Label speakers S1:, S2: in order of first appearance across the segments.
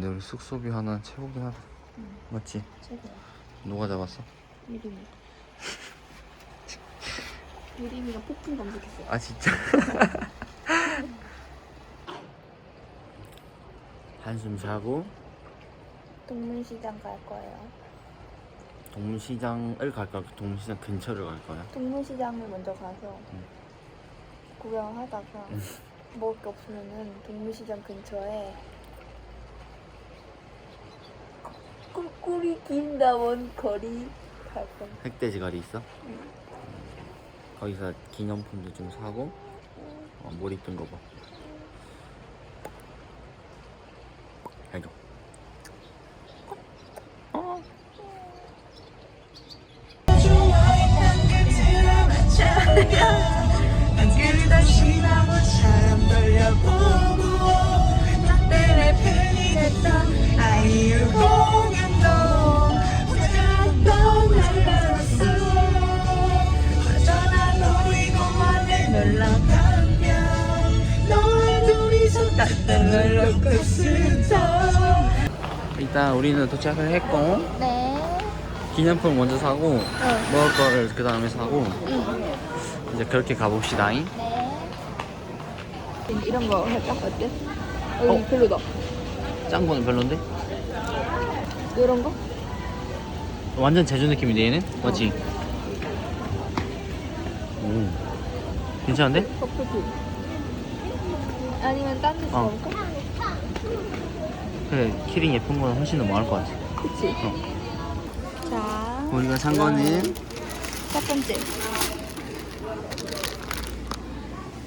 S1: 근데 우리 숙소비 하나 최고긴 하다 맞지?
S2: 최고야.
S1: 누가 잡았어?
S2: 유림이. 유림이가 폭풍 검색했어요.
S1: 아 진짜? 한숨 자고
S2: 동문시장 갈 거예요.
S1: 동문시장을 갈까? 동문시장 근처를 갈 거야?
S2: 동문시장을 먼저 가서
S1: 응.
S2: 구경하다가
S1: 응.
S2: 먹을 게 없으면은 동문시장 근처에 꿀꿀이 긴다원 거리 갈 거예요.
S1: 흑돼지 거리 있어?
S2: 응.
S1: 거기서 기념품도 좀 사고 어, 못 입던 거 봐. 알죠?
S3: 길 둘이서 롤러코 스터
S1: 일단 우리는 도착을 했고
S2: 네.
S1: 기념품 먼저 사고
S2: 어.
S1: 먹을 거를 그 다음에 사고
S2: 응.
S1: 이제 그렇게 가봅시다잉
S2: 네. 이런 거 할까? 어때? 여기
S1: 어?
S2: 별로다.
S1: 짠 거는 별론데?
S2: 이런 거?
S1: 완전 제주 느낌인데 얘는? 맞지? 오 괜찮은데?
S2: 아니면 딴 데서
S1: 어.
S2: 먹을까?
S1: 그래 키링 예쁜 거는 훨씬 더 많을 것 같아
S2: 그치?
S1: 어.
S2: 자.
S1: 우리가 산 거는
S2: 첫 번째.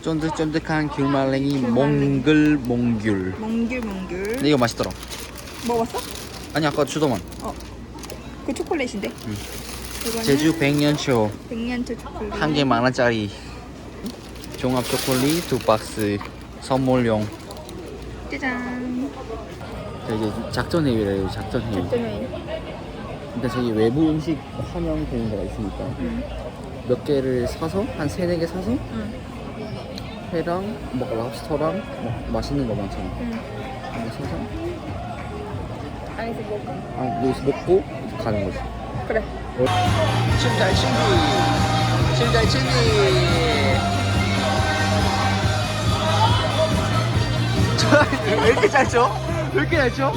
S1: 쫀득쫀득한 귤말랭이 몽글 몽귤
S2: 몽귤 몽귤.
S1: 근데 이거 맛있더라
S2: 먹어봤어?
S1: 아니 아까 주더만
S2: 그 초콜릿인데.
S1: 응.
S2: 이거는
S1: 제주 백년초
S2: 백년초 초콜릿.
S1: 한 개 만원짜리 종합 초콜릿 두 박스 선물용
S2: 짜잔.
S1: 되게 작전 회의래요 작전 회의
S2: 작전회.
S1: 근데 저기 외부 음식 환영 되는 데가 있으니까
S2: 응.
S1: 몇 개를 사서 한 세네 개 사서
S2: 응.
S1: 회랑 뭐 랍스터랑 뭐 맛있는 거 많잖아
S2: 응.
S1: 그거 사서
S2: 안에서 먹을까?
S1: 아, 여기서 먹고 가는 거지
S2: 그래.
S1: 춤잘 춘디 왜 이렇게 잘 춰? 왜 이렇게 잘 춰?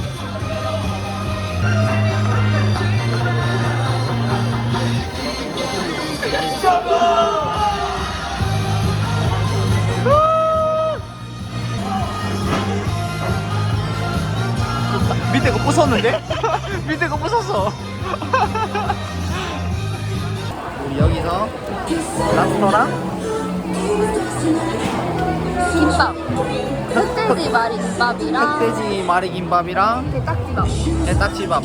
S1: 밑에 거 부쉈는데? 밑에 거 부쉈어 우리 여기서 랍스터랑
S2: 김밥. 흑돼지 말이 김밥이랑
S1: 흑돼지 마리 김밥이랑
S2: 게딱지밥.
S1: 게딱지밥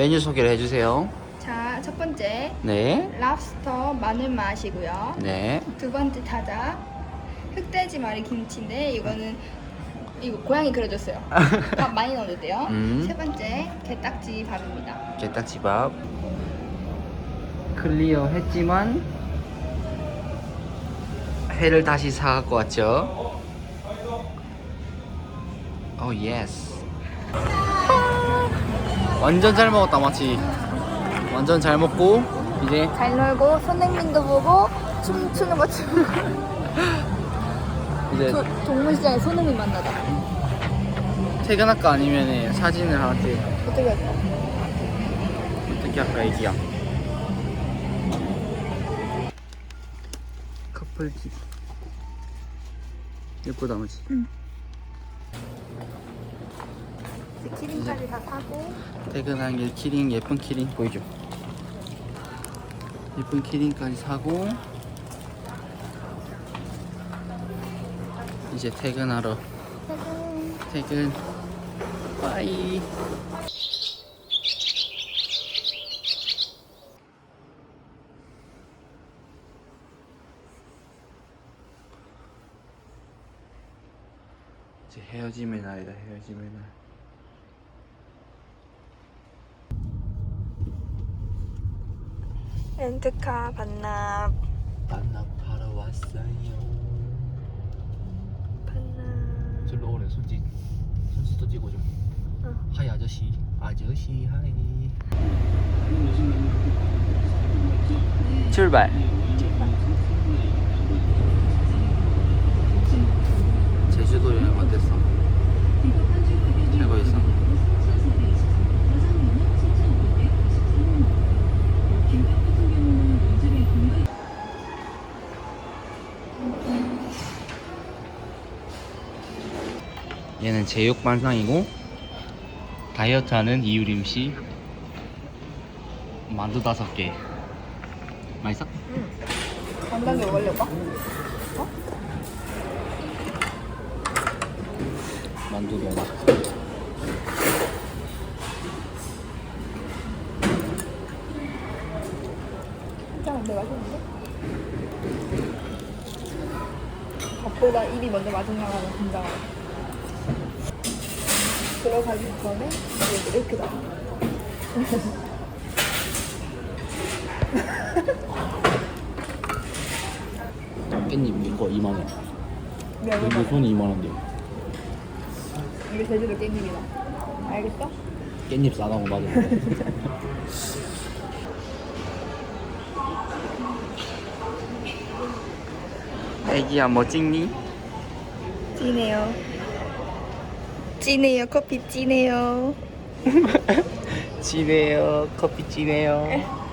S1: 메뉴 소개를 해주세요
S2: 자, 첫 번째
S1: 네
S2: 랍스터 마늘 맛이고요.
S1: 네.
S2: 두 번째 타자 흑돼지 말이 김치인데 이거는 이거 고양이 그려줬어요. 밥 많이 넣어도 돼요.
S1: 음.
S2: 세 번째 게딱지 밥입니다.
S1: 게딱지밥 클리어 했지만 회를 다시 사갖고 왔죠 오 예스 완전 잘 먹었다 마치. 완전 잘 먹고 이제.
S2: 잘 놀고 손흥민도 보고 춤추는 거 추고.
S1: 이제.
S2: 도- 동문시장에 손흥민 만나다.
S1: 퇴근할까 아니면 사진을 하나 찍
S2: 어떻게 할까?
S1: 어떻게 할까 얘기야? 커플집 예쁘다 그치?
S2: 키링까지 다 사고.
S1: 퇴근한 게 키링 예쁜 키링 보이죠? 예쁜 키링까지 사고 이제 퇴근하러.
S2: 퇴근.
S1: 퇴근 빠이. 이제 헤어짐의 날이다 헤어짐의 날.
S2: 렌트카 반납.
S1: 반납하러 왔어요.
S2: 반납.
S1: 절로 오래 손짓 손짓도 찍고 좀. 하이 아저씨. 아저씨 하이. 출발 제주도 여행 어땠어? 최고였어? 얘는 제육 반상이고 다이어트하는 이유림 씨 만두 다섯 개 맛있어?
S2: 간단하게 먹으려고?
S1: 만두도 맛있어
S2: 진짜 근데 맛있는데? 밥보다 입이 먼저 마중나가면 긴장하고 들어가기 전에 이렇게 이렇게 나
S1: 깻잎 이거 2만원.
S2: 미안해
S1: 이거 손이 2만원인데.
S2: 이게 제주도 깻잎이다. 알겠어?
S1: 깻잎 싸다고 맞아. 애기야 뭐 찍니?
S2: 찐해요 찐해요. 커피 찐해요.
S1: 진해요. 커피 진해요